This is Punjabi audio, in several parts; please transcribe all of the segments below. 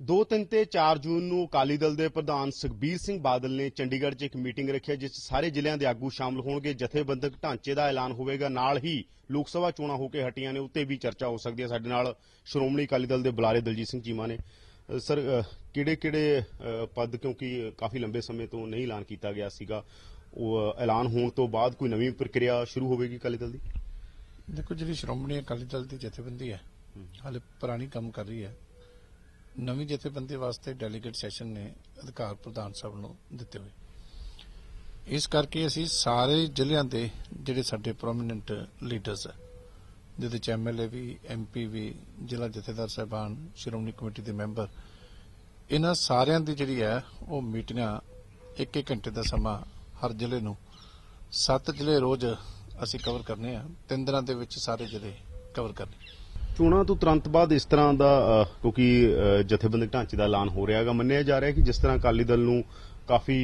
2 3 ਤੇ 4 ਜੂਨ ਨੂੰ ਅਕਾਲੀ ਦਲ ਦੇ ਪ੍ਰਧਾਨ ਸੁਖਬੀਰ ਸਿੰਘ ਬਾਦਲ ਨੇ ਚੰਡੀਗੜ੍ਹ 'ਚ ਇੱਕ ਮੀਟਿੰਗ ਰੱਖੀ ਜਿਸ 'ਚ ਸਾਰੇ ਜ਼ਿਲ੍ਹਿਆਂ ਦੇ ਆਗੂ ਸ਼ਾਮਲ ਹੋਣਗੇ। ਜਥੇਬੰਦਕ ਢਾਂਚੇ ਦਾ ਐਲਾਨ ਹੋਵੇਗਾ। ਨਾਲ ਹੀ ਲੋਕ ਸਭਾ ਚੋਣਾਂ ਹੋ ਕੇ ਹਟੀਆਂ ਨੇ ਉੱਤੇ ਵੀ ਚਰਚਾ ਹੋ ਸਕਦੀ ਹੈ। ਸਾਡੇ ਨਾਲ ਸ਼੍ਰੋਮਣੀ ਅਕਾਲੀ ਦਲ ਦੇ ਬੁਲਾਰੇ ਦਲਜੀਤ ਸਿੰਘ ਚੀਮਾ ਨੇ। ਸਰ ਕਿਹੜੇ ਕਿਹੜੇ ਪਦ ਕਿਉਂਕਿ ਕਾਫੀ ਲੰਬੇ ਸਮੇਂ ਤੋਂ ਨਹੀਂ ਐਲਾਨ ਕੀਤਾ ਗਿਆ ਸੀਗਾ ਉਹ ਐਲਾਨ ਹੋਣ ਤੋਂ ਬਾਅਦ ਕੋਈ ਨਵੀਂ ਪ੍ਰਕਿਰਿਆ ਸ਼ੁਰੂ ਹੋਵੇਗੀ ਅਕਾਲੀ ਦਲ ਦੀ? ਦੇਖੋ ਜਿਹੜੀ ਸ਼੍ਰੋਮਣੀ ਅਕਾਲੀ ਦਲ ਦੀ ਜਥੇਬੰਦੀ ਹੈ। ਹਾਲੇ ਪੁਰਾਣੀ ਕੰਮ ਕਰ ਰਹੀ ਹੈ। ਨਵੀਂ ਜਥੇਬੰਦੀ ਵਾਸਤੇ ਡੈਲੀਗੇਟ ਸੈਸ਼ਨ ਨੇ ਅਧਿਕਾਰ ਪ੍ਰਧਾਨ ਸਾਹਿਬ ਨੂੰ ਦਿੱਤੇ ਹੋਏ। ਇਸ ਕਰਕੇ ਅਸੀਂ ਸਾਰੇ ਜ਼ਿਲ੍ਹਿਆਂ ਦੇ ਜਿਹੜੇ ਸਾਡੇ ਪ੍ਰੋਮਿਨੈਂਟ ਲੀਡਰਸ ਹੈ ਜਿਹਦੇ ਚ ਐਮਐਲਏ ਵੀ ਐਮਪੀ ਵੀ, ਜ਼ਿਲ੍ਹਾ ਜਥੇਦਾਰ ਸਾਹਿਬਾਨ, ਸ਼੍ਰੋਮਣੀ ਕਮੇਟੀ ਦੇ ਮੈਂਬਰ, ਇਹਨਾਂ ਸਾਰਿਆਂ ਦੀ ਜਿਹੜੀ ਹੈ ਉਹ ਮੀਟਿੰਗਾਂ ਇੱਕ ਇੱਕ ਘੰਟੇ ਦਾ ਸਮਾਂ ਹਰ ਜ਼ਿਲ੍ਹੇ ਨੂੰ ਸੱਤ ਜ਼ਿਲ੍ਹੇ ਰੋਜ਼ ਅਸੀਂ ਕਵਰ ਕਰਨੇ ਆ, ਤਿੰਨ ਦਿਨਾਂ ਦੇ ਵਿੱਚ ਸਾਰੇ ਜ਼ਿਲ੍ਹੇ ਕਵਰ ਕਰਨੇ। ਚੋਣਾਂ ਤੋਂ ਤੁਰੰਤ ਬਾਅਦ ਇਸ ਤਰ੍ਹਾਂ ਦਾ ਕਿਉਂਕਿ ਅ, ਜਥੇਬੰਦਕ ਢਾਂਚੇ ਦਾ ਐਲਾਨ ਹੋ ਰਿਹਾ ਹੈਗਾ ਮੰਨਿਆ ਜਾ ਰਿਹਾ ਕਿ ਜਿਸ ਤਰ੍ਹਾਂ ਅਕਾਲੀ ਦਲ ਨੂੰ ਕਾਫੀ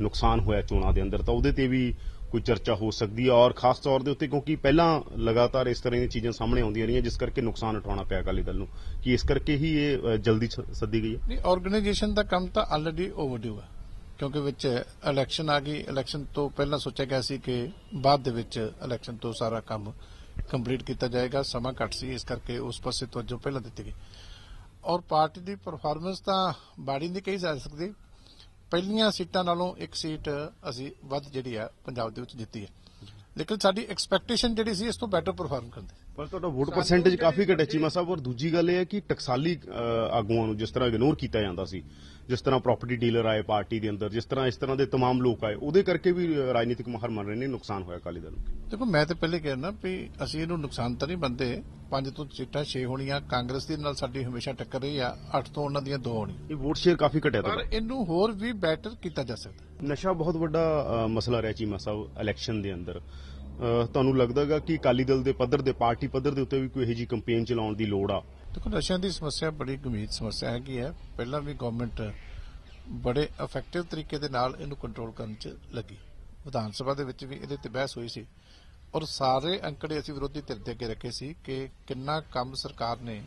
ਨੁਕਸਾਨ ਹੋਇਆ ਚੋਣਾਂ ਦੇ ਅੰਦਰ ਤਾਂ ਉਹਦੇ ਤੇ ਵੀ ਕੋਈ ਚਰਚਾ ਹੋ ਸਕਦੀ ਹੈ ਔਰ ਖਾਸ ਤੌਰ ਦੇ ਉੱਤੇ ਕਿਉਂਕਿ ਪਹਿਲਾਂ ਲਗਾਤਾਰ ਇਸ ਤਰ੍ਹਾਂ ਦੀਆਂ ਚੀਜ਼ਾਂ ਸਾਹਮਣੇ ਆਉਂਦੀਆਂ ਰਹੀਆਂ ਜਿਸ ਕਰਕੇ ਨੁਕਸਾਨ ਉਠਾਉਣਾ ਪਿਆ ਅਕਾਲੀ ਦਲ ਨੂੰ। ਕਿ ਇਸ ਕਰਕੇ ਹੀ ਇਹ ਜਲਦੀ ਸੱਦੀ ਗਈ ਹੈ? ਨਹੀਂ ਆਰਗੇਨਾਈਜੇਸ਼ਨ ਦਾ ਕੰਮ ਤਾਂ ਆਲਰੇਡੀ ਓਵਰਡਿਊ ਹੈ ਕਿਉਂਕਿ ਵਿੱਚ ਇਲੈਕਸ਼ਨ ਆ ਗਈ ਇਲੈਕਸ਼ਨ ਤੋਂ ਪਹਿਲਾਂ ਸੋਚਿਆ ਗਿਆ ਸੀ ਕਿ ਬਾਅਦ ਦੇ ਵਿੱਚ ਇਲੈਕਸ਼ਨ ਤੋਂ ਸਾਰਾ ਕੰਮ ਕੰਪਲੀਟ ਕੀਤਾ ਜਾਏਗਾ ਸਮਾਂ ਘੱਟ ਸੀ ਇਸ ਕਰਕੇ ਉਸ ਪਾਸੇ ਤਵੱਜੋ ਪਹਿਲਾਂ ਦਿੱਤੀ ਗਈ ਔਰ ਪਾਰਟੀ ਦੀ ਪਰਫਾਰਮੈਂਸ ਤਾਂ ਬਾੜੀ ਨਹੀਂ ਕਹੀ ਜਾ ਸਕਦੀ ਪਹਿਲੀਆਂ ਸੀਟਾਂ ਨਾਲੋਂ ਇੱਕ ਸੀਟ ਅਸੀਂ ਵੱਧ ਜਿਹੜੀ ਆ ਪੰਜਾਬ ਦੇ ਵਿੱਚ ਜਿੱਤੀ ਹੈ ਲੇਕਿਨ ਸਾਡੀ ਐਕਸਪੈਕਟੇਸ਼ਨ ਜਿਹੜੀ ਸੀ ਇਸ ਤੋਂ ਬੈਟਰ ਪਰਫਾਰਮ ਕਰਦੇ ਪਰ ਤੁਹਾਡਾ ਵੋਟ ਪਰਸੈਂਟੇਜ ਕਾਫੀ ਘਟਿਆ ਚੀਮਾ ਸਾਹਿਬ ਔਰ ਦੂਜੀ ਗੱਲ ਇਹ ਹੈ ਕਿ ਟਕਸਾਲੀ ਅ, ਆਗੂਆਂ ਨੂੰ ਜਿਸ ਤਰ੍ਹਾਂ ਇਗਨੋਰ ਕੀਤਾ ਜਾਂਦਾ ਸੀ ਜਿਸ ਤਰ੍ਹਾਂ ਪ੍ਰਾਪਰਟੀ ਡੀਲਰ ਆਏ ਪਾਰਟੀ ਦੇ ਅੰਦਰ ਜਿਸ ਤਰ੍ਹਾਂ ਇਸ ਤਰ੍ਹਾਂ ਦੇ तमाम ਲੋਕ ਆਏ ਉਹਦੇ ਕਰਕੇ ਵੀ ਅ, ਰਾਜਨੀਤਿਕ ਮਾਹਰ ਮੰਨ ਰਹੇ ਨੇ ਨੁਕਸਾਨ ਹੋਇਆ ਅਕਾਲੀ ਦਲ ਨੂੰ ਦੇਖੋ ਮੈਂ ਤਾਂ ਪਹਿਲੇ ਕਹਿਣਾ ਵੀ ਅਸੀਂ ਇਹਨੂੰ ਨੁਕਸਾਨ ਤਾਂ ਨਹੀਂ ਬੰਦੇ ਪੰਜ ਤੋਂ ਸੀਟਾਂ 6 ਹੋਣੀਆਂ ਕਾਂਗਰਸ ਦੇ ਨਾਲ ਸਾਡੀ ਹਮੇਸ਼ਾ ਟੱਕਰ ਰਹੀ ਆ 8 ਤੋਂ ਉਹਨਾਂ ਦੀਆਂ 2 ਹੋਣੀਆਂ। ਇਹ ਵੋਟ ਸ਼ੇਅਰ ਕਾਫੀ ਘਟਿਆ ਪਰ ਇਹਨੂੰ ਹੋਰ ਵੀ ਬੈਟਰ ਕੀਤਾ ਜਾ ਸਕਦਾ। ਨਸ਼ਾ ਬਹੁਤ ਵੱਡਾ ਮਸਲਾ ਰਿਹਾ ਚੀਮਾ ਸਾਹਿਬ ਇਲੈਕਸ਼ਨ ਦੇ ਅੰਦਰ। ਤੁਹਾਨੂੰ ਲੱਗਦਾਗਾ ਕਿ ਅਕਾਲੀ ਦਲ ਦੇ ਪੱਧਰ ਦੇ ਪਾਰਟੀ ਪੱਧਰ ਦੇ ਉੱਤੇ ਵੀ ਕੋਈ ਇਹੋ ਜਿਹੀ ਕੈਂਪੇਨ ਚਲਾਉਣ ਦੀ ਲੋੜ ਆ? ਦੇਖੋ ਨਸ਼ਿਆਂ ਦੀ ਸਮੱਸਿਆ ਬੜੀ ਗੰਭੀਰ ਸਮੱਸਿਆ ਹੈਗੀ ਹੈ। ਪਹਿਲਾਂ ਵੀ ਗਵਰਨਮੈਂਟ ਬੜੇ ਇਫੈਕਟਿਵ ਤਰੀਕੇ ਦੇ ਨਾਲ ਇਹਨੂੰ ਕੰਟਰੋਲ ਕਰਨ 'ਚ ਲੱਗੀ। ਵਿਧਾਨ ਸਭਾ ਦੇ ਵਿੱਚ ਵੀ ਇਹਦੇ ਤੇ ਬਹਿਸ ਹੋਈ ਸੀ। ਔਰ ਸਾਰੇ ਅੰਕੜੇ ਅਸੀਂ ਵਿਰੋਧੀ ਧਿਰ ਦੇ ਅੱਗੇ ਰੱਖੇ ਸੀ ਕਿ ਕਿੰਨਾ ਕੰਮ ਸਰਕਾਰ ਨੇ,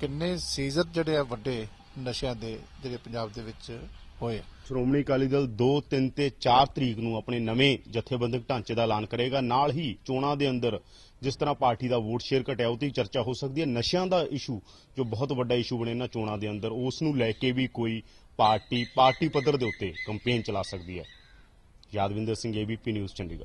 ਕਿੰਨੇ ਸੀਜ਼ਰ ਜਿਹੜੇ ਆ ਵੱਡੇ ਨਸ਼ਿਆਂ ਦੇ ਜਿਹੜੇ ਪੰਜਾਬ ਦੇ ਵਿੱਚ ਹੋਏ ਸ਼੍ਰੋਮਣੀ ਅਕਾਲੀ ਦਲ 2 3 ਤੇ 4 ਤਰੀਕ ਨੂੰ ਆਪਣੇ ਨਵੇਂ ਜਥੇਬੰਦਕ ਢਾਂਚੇ ਦਾ ਐਲਾਨ ਕਰੇਗਾ। ਨਾਲ ਹੀ ਚੋਣਾਂ ਦੇ ਅੰਦਰ ਜਿਸ ਤਰ੍ਹਾਂ ਪਾਰਟੀ ਦਾ ਵੋਟ ਸ਼ੇਅਰ ਘਟਿਆ ਉਹ ਤੇ ਚਰਚਾ ਹੋ ਸਕਦੀ ਹੈ। ਨਸ਼ਿਆਂ ਦਾ ਇਸ਼ੂ, ਜੋ ਬਹੁਤ ਵੱਡਾ ਇਸ਼ੂ ਬਣੇ ਨਾ ਚੋਣਾਂ ਦੇ ਅੰਦਰ, ਉਸ ਨੂੰ ਲੈ ਕੇ ਵੀ ਕੋਈ ਪਾਰਟੀ ਪਾਰਟੀ ਪੱਧਰ ਦੇ ਉੱਤੇ ਕੈਂਪੇਨ ਚਲਾ ਸਕਦੀ ਹੈ। Yadvinder Singh ABP News Chandigarh.